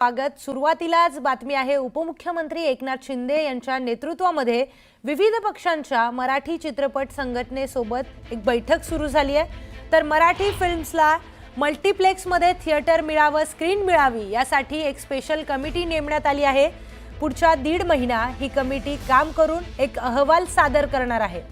स्वागत. सुरुवातीलाच बातमी आहे उपमुख्यमंत्री एकनाथ शिंदे यांच्या नेतृत्वामध्ये विविध पक्षांच्या मराठी चित्रपट संघटनेसोबत एक बैठक सुरू झाली आहे. तर मराठी फिल्म्सला मल्टिप्लेक्समध्ये थिएटर मिळावं स्क्रीन मिळावी यासाठी एक स्पेशल कमिटी नेमण्यात आली आहे. पुढच्या दीड महिना ही कमिटी काम करून एक अहवाल सादर करणार आहे.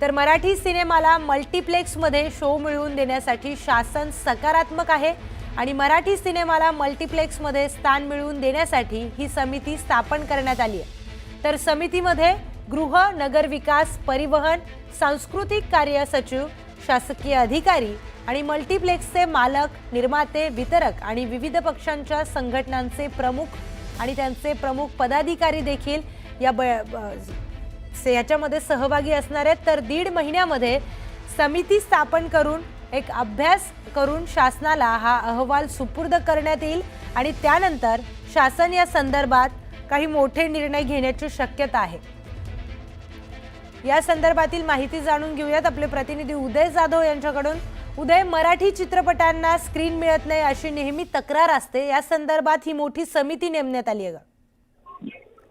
तर मराठी सिनेमाला मल्टिप्लेक्समध्ये शो मिळवून देण्यासाठी शासन सकारात्मक आहे. आणि मराठी सिनेमाला मल्टिप्लेक्समध्ये स्थान मिळवून देण्यासाठी ही समिती स्थापन करण्यात आली आहे. तर समितीमध्ये गृह नगरविकास परिवहन सांस्कृतिक कार्य सचिव शासकीय अधिकारी आणि मल्टिप्लेक्सचे मालक निर्माते वितरक आणि विविध पक्षांच्या संघटनांचे प्रमुख आणि त्यांचे प्रमुख पदाधिकारी देखील या ब ब- से याच्यामध्ये सहभागी असणार आहेत. तर दीड महिन्यामध्ये समिती स्थापन करून एक अभ्यास करून शासनाला हा अहवाल सुपूर्द करण्यात येईल आणि त्यानंतर शासन या संदर्भात काही मोठे निर्णय घेण्याची शक्यता आहे. या संदर्भातील माहिती जाणून घेऊयात. आपले प्रतिनिधी उदय जाधव यांच्याकडून. उदय मराठी चित्रपटांना स्क्रीन मिळत नाही अशी नेहमी तक्रार असते. या संदर्भात ही मोठी समिती नेमण्यात आली आहे का?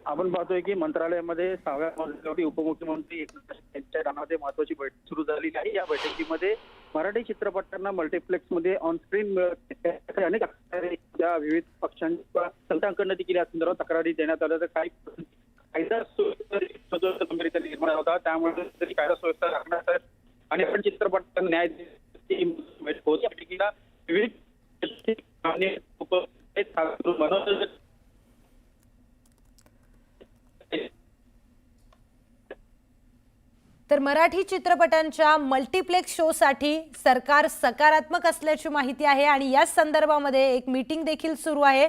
आपण पाहतोय की मंत्रालयामध्ये सहाव्या उपमुख्यमंत्री एकनाथ यांच्या नावामध्ये महत्वाची बैठक सुरू झालेली आहे. या बैठकीमध्ये मराठी चित्रपटांना मल्टिप्लेक्समध्ये ऑन स्क्रीन मिळत अनेक विविध पक्षांच्या संस्थांकडनं देखील या संदर्भात तक्रारी देण्यात आल्या. तर काही कायदा सुव्यवस्था निर्माण होता. त्यामुळे तरी कायदा सुव्यवस्था राखण्यासाठी आणि आपण चित्रपटांना न्याय होती विविध तर मराठी चित्रपटांच्या मल्टिप्लेक्स शोसाठी सरकार सकारात्मक असल्याची माहिती आहे आणि याच संदर्भामध्ये एक मीटिंग देखील सुरू आहे.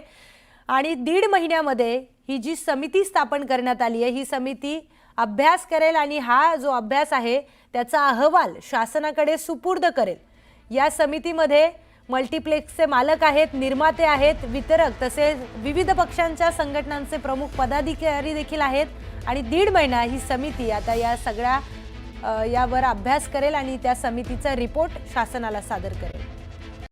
आणि दीड महिन्यामध्ये ही जी समिती स्थापन करण्यात आली आहे ही समिती अभ्यास करेल आणि हा जो अभ्यास आहे त्याचा अहवाल शासनाकडे सुपूर्द करेल. या समितीमध्ये मल्टिप्लेक्सचे मालक आहेत निर्माते आहेत वितरक तसेच विविध पक्षांच्या संघटनांचे प्रमुख पदाधिकारी देखील आहेत. आणि दीड महिना ही समिती आता या सगळ्या यावर अभ्यास करेल आणि त्या समितीचा रिपोर्ट शासनाला सादर करेल.